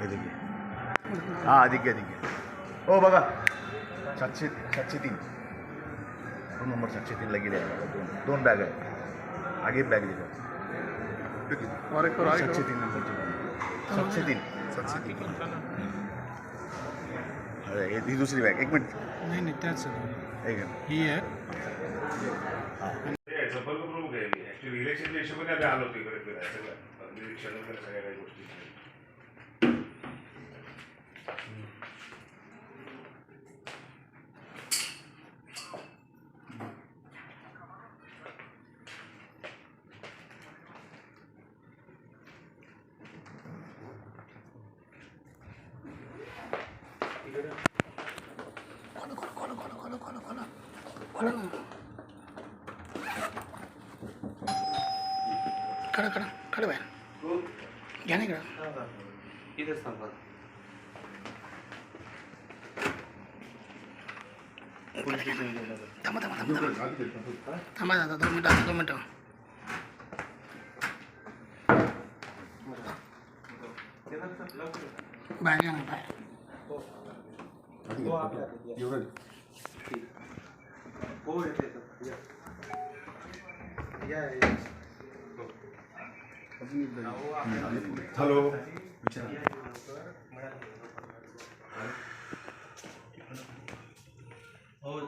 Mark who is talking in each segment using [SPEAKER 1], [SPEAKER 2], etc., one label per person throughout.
[SPEAKER 1] हे देखील हां अधिक अधिक. हो बघा. सातशे सातशे तीन. दोन नंबर सातशे तीनला गेले. दोन दोन बॅग आहे आगे बॅग दिली. सातशे तीन नंबरची सातशे तीन. सातशे तीन. अरे हे- दुसरी बॅग एक मिनिट
[SPEAKER 2] नाही नाही त्याच ही आहे.
[SPEAKER 3] प्रमुख आहे मी ऍक्च्युली इलेक्शनच्या हिशोबाने आम्ही आलो होतो इकडे फिरायला. सगळं. निरीक्षण वगैरे सगळ्या काही गोष्टी.
[SPEAKER 2] कडा कडा कडा बाहेर घ्या नाही कडा
[SPEAKER 4] इथेच थांबा
[SPEAKER 2] थांबा थांबा थांबा थांबा दादा दोन मिनटं दोन मिनटं बाहेर घ्या ना बाहेर
[SPEAKER 4] हो येते येते. या. या, या.
[SPEAKER 3] हॅलो
[SPEAKER 4] हो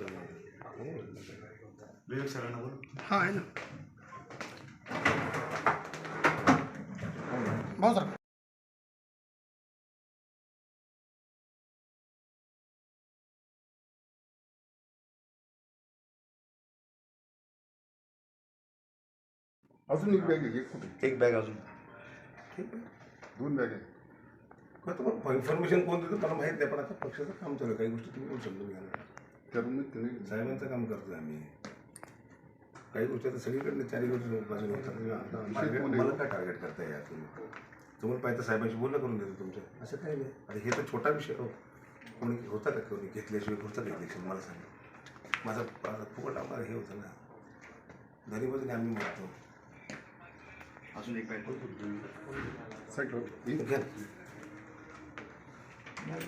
[SPEAKER 4] लावा.
[SPEAKER 1] विवेक सरांना बोल
[SPEAKER 2] हा आहे ना भाऊ सर
[SPEAKER 5] अजून एक बॅग आहे एक कुठे
[SPEAKER 1] एक बॅग अजून
[SPEAKER 5] दोन बॅग आहे
[SPEAKER 6] मग तुम्हाला इन्फॉर्मेशन कोण देतं मला माहीत नाही पण आता पक्षाचं काम चालू आहे काही गोष्टी तुम्ही पण समजून घ्या
[SPEAKER 5] नाही
[SPEAKER 6] साहेबांचं काम करतोय आम्ही काही गोष्टी आता सगळीकडे चारी गोष्टी बाजूने होतात? मला काय टार्गेट करताय यार तुम्ही? तुम्हाला पाहिजे साहेबांशी बोलणं करून देतो तुमचं असं काही नाही. आणि हे तर छोटा विषय हो कोणी होता का कोणी? घेतल्याशिवाय होतं का इलेक्शन मला सांगा. माझा माझा फुकट आम्हाला हे होतं ना. बाजूने आम्ही म्हणतो
[SPEAKER 1] अजून एक
[SPEAKER 5] एक
[SPEAKER 6] घ्या नाही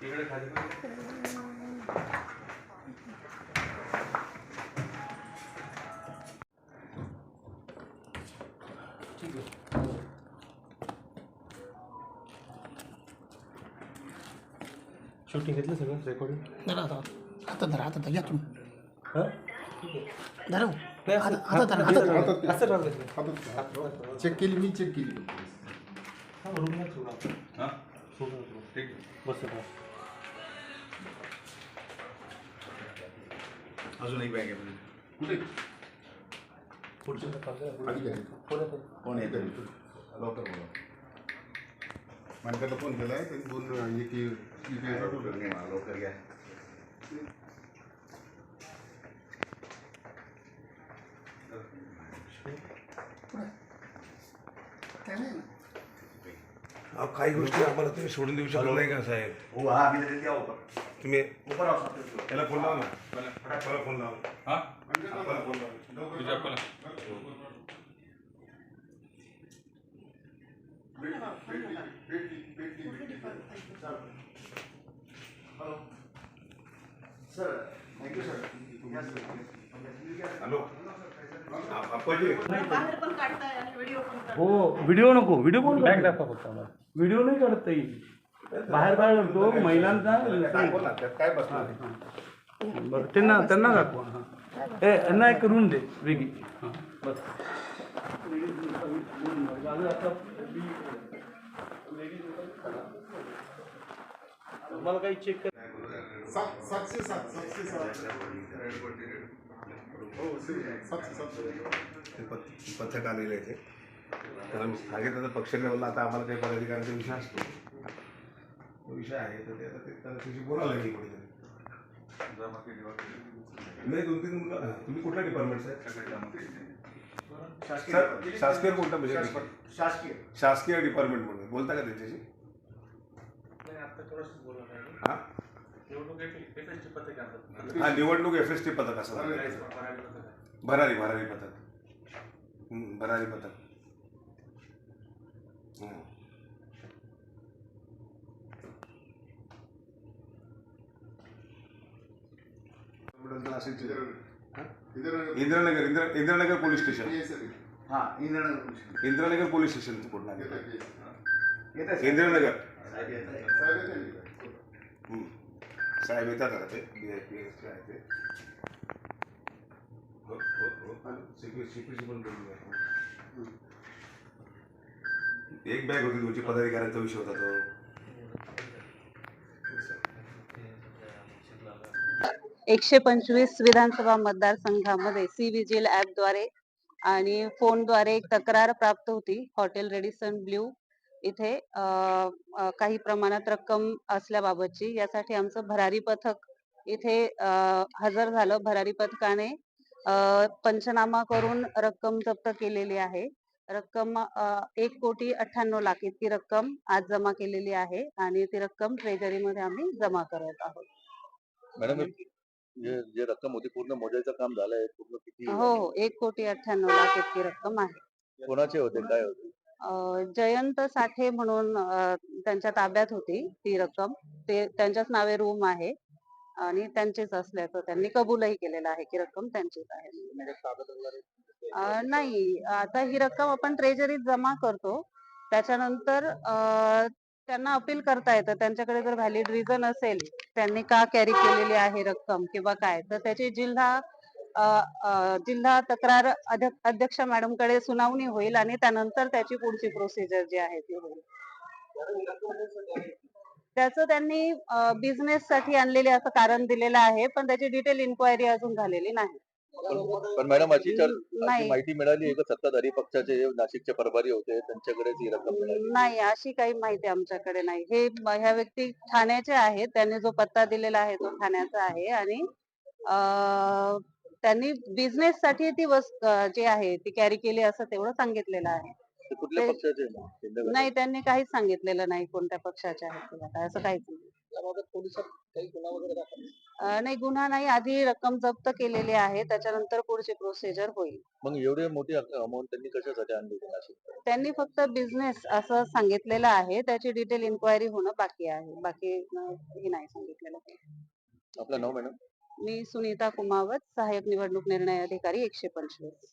[SPEAKER 4] खाली शूटिंग घेतलं सगळं रेकॉर्डिंग
[SPEAKER 2] धरा आता हातात धरा हातात धरा तुम्ही धरा हो. हातात हातात
[SPEAKER 4] असं
[SPEAKER 5] चेक केली मी चेक केली.
[SPEAKER 4] रूम नाही सोडा. सोडा ठीक बस.
[SPEAKER 1] अजून एक बॅग आहे म्हणजे.
[SPEAKER 5] कुठे?
[SPEAKER 4] पुढच्या
[SPEAKER 5] आधी काय
[SPEAKER 1] कोण येतं
[SPEAKER 5] लवकर बोला मालकाला फोन केलाय त्यांनी दोन एक एक- एक-
[SPEAKER 1] लवकर घ्या, लवकर घ्या
[SPEAKER 2] काय नाही ना.
[SPEAKER 6] अहो, काही गोष्टी आम्हाला तुम्ही सोडून देऊ शकत नाही का साहेब?
[SPEAKER 1] हो हा मी देते ऊपर
[SPEAKER 6] तुम्ही
[SPEAKER 1] ऊपर आओ साहब.
[SPEAKER 6] याला फोन लावा ना. मला फोन लावा. मला फोन लावा.
[SPEAKER 1] Sir thank you sir
[SPEAKER 6] hello Appaji
[SPEAKER 7] बाहेर पण काढताय आणि व्हिडिओ पण काढताय.
[SPEAKER 8] हो व्हिडिओ नको व्हिडिओ कोण बॅग दाखवा फक्त व्हिडिओ नाही काढता येईल. बाहेर बाहेर तो महिलांचा
[SPEAKER 6] बोल ना त्यात काय बसणार
[SPEAKER 8] बरं त्यांना त्यांना दाखवा हां. ए यांना एक रूम दे वेगळी. हां. बस. मला काही चेक कर
[SPEAKER 5] सात सातशे सात सातशे सात. हो
[SPEAKER 6] पथक आलेलं आहे तर आम्ही सांगितलं तर पक्ष लेवलला आता आम्हाला काही पदाधिकाऱ्यांचा विषय असतो. विषय आहे तर ते आता ते त्याला त्याची बोलावं लागेल कुठेतरी नाही दोन तीन मुलं तुम्ही कुठल्या डिपार्टमेंट सर शासकीय कोणता म्हणजे
[SPEAKER 1] शासकीय.
[SPEAKER 6] शासकीय. डिपार्टमेंट म्हणून बोलता. का त्यांच्याशी? हा?
[SPEAKER 4] निवडणूक एफ एस टी पथक आणतात
[SPEAKER 6] हा निवडणूक एफ एस टी पथक असं
[SPEAKER 4] भरारी आहे.
[SPEAKER 6] भरारी भरारी पथक. हम्म, भरारी पथक. हा?
[SPEAKER 5] इधर
[SPEAKER 6] इंदिरानगर इंदिरा इंदिरानगर पोलीस स्टेशन.
[SPEAKER 1] हां इंद्रनगर
[SPEAKER 6] इंदिरानगर पोलीस स्टेशन?
[SPEAKER 5] तक ये.
[SPEAKER 1] येत
[SPEAKER 6] इंदिरानगर.
[SPEAKER 5] साहेब
[SPEAKER 6] येतात. आता ते. बी आय पी एस आहे ते. हो हो हो. सिक्युरिटी पण. एक बॅग होती तुमची पदाधिकाऱ्यांचा विषय होता तो.
[SPEAKER 7] एकशे पंचवीस विधानसभा मतदारसंघामध्ये सी विजिल ऍपद्वारे आणि फोनद्वारे एक तक्रार प्राप्त होती. हॉटेल रेडिसन ब्ल्यू इथे काही प्रमाणात रक्कम असल्याबाबतची. यासाठी आमचं भरारी पथक इथे हजर झालं. भरारी पथकाने पंचनामा करून रक्कम जप्त केलेली आहे. रक्कम एक कोटी अठ्ठ्याण्णव लाख इतकी रक्कम आज जमा केलेली आहे आणि ती रक्कम ट्रेजरीमध्ये आम्ही जमा करत आहोत.
[SPEAKER 9] मॅडम जे जे रक्कम होती पूर्ण मोजायचं काम झालंय पूर्ण किती
[SPEAKER 7] हो हो. एक कोटी अठ्ठ्याण्णव लाख इतकी रक्कम आहे.
[SPEAKER 9] कोणाचे होते? काय होते?
[SPEAKER 7] अं, जयंत साठे म्हणून अं, त्यांच्या ताब्यात होती ती रक्कम. ते त्यांच्याच नावे रूम आहे आणि त्यांचेच असल्याचं त्यांनी कबूलही केलेलं आहे की रक्कम त्यांचीच आहे. अं, नाही. आता ही रक्कम आपण ट्रेजरीत जमा करतो. त्याच्यानंतर अं, त्यांना अपील करता येतं. त्यांच्याकडे जर व्हॅलिड रिझन असेल त्यांनी का कॅरी केलेली आहे रक्कम किंवा काय तर त्याची जिल्हा अ, अ, जिल्हा तक्रार अध्यक्ष मॅडमकडे सुनावणी होईल आणि त्यानंतर त्याची पुढची प्रोसिजर जी आहे ती होईल. त्याचं त्यांनी बिझनेस साठी आणलेले असं कारण दिलेलं आहे पण त्याची डिटेल इन्क्वायरी अजून झालेली नाही.
[SPEAKER 9] पण- मॅडम अशी
[SPEAKER 7] नाही.
[SPEAKER 9] माहिती मिळाली आहे का? सत्ताधारी पक्षाचे जे नाशिकचे प्रभारी होते त्यांच्याकडेच ही रक्कम मिळाली.
[SPEAKER 7] नाही अशी काही माहिती आमच्याकडे नाही. हे म- ह्या व्यक्ती ठाण्याचे आहेत. त्यांनी जो पत्ता दिलेला आहे तो ठाण्याचा आहे आणि अं, त्यांनी बिझनेस साठी ती वस्तू जी आहे ती कॅरी केली असं तेवढं सांगितलेलं आहे.
[SPEAKER 9] ते कुठल्या
[SPEAKER 7] ते-
[SPEAKER 9] पक्षाचे आहे? शिंदे गटाचे?
[SPEAKER 7] नाही त्यांनी काहीच सांगितलेलं नाही कोणत्या पक्षाचे आहेत असं काहीच नाही. अं, नाही गुन्हा नाही. आधी रक्कम जप्त केलेली आहे. त्याच्यानंतर पुढची प्रोसिजर होईल.
[SPEAKER 9] मग एवढे मोठी अमाऊंट त्यांनी कशासाठी आणली होती नाशिक?
[SPEAKER 7] त्यांनी फक्त बिझनेस असं सांगितलेलं आहे. त्याची डिटेल इन्क्वायरी होणं बाकी आहे. बाकी अं, हे नाही सांगितलेलं.
[SPEAKER 9] आपलं नाव मॅडम?
[SPEAKER 7] मी सुनीता कुमावत सहाय्यक निवडणूक निर्णय अधिकारी एकशे पंचवीस.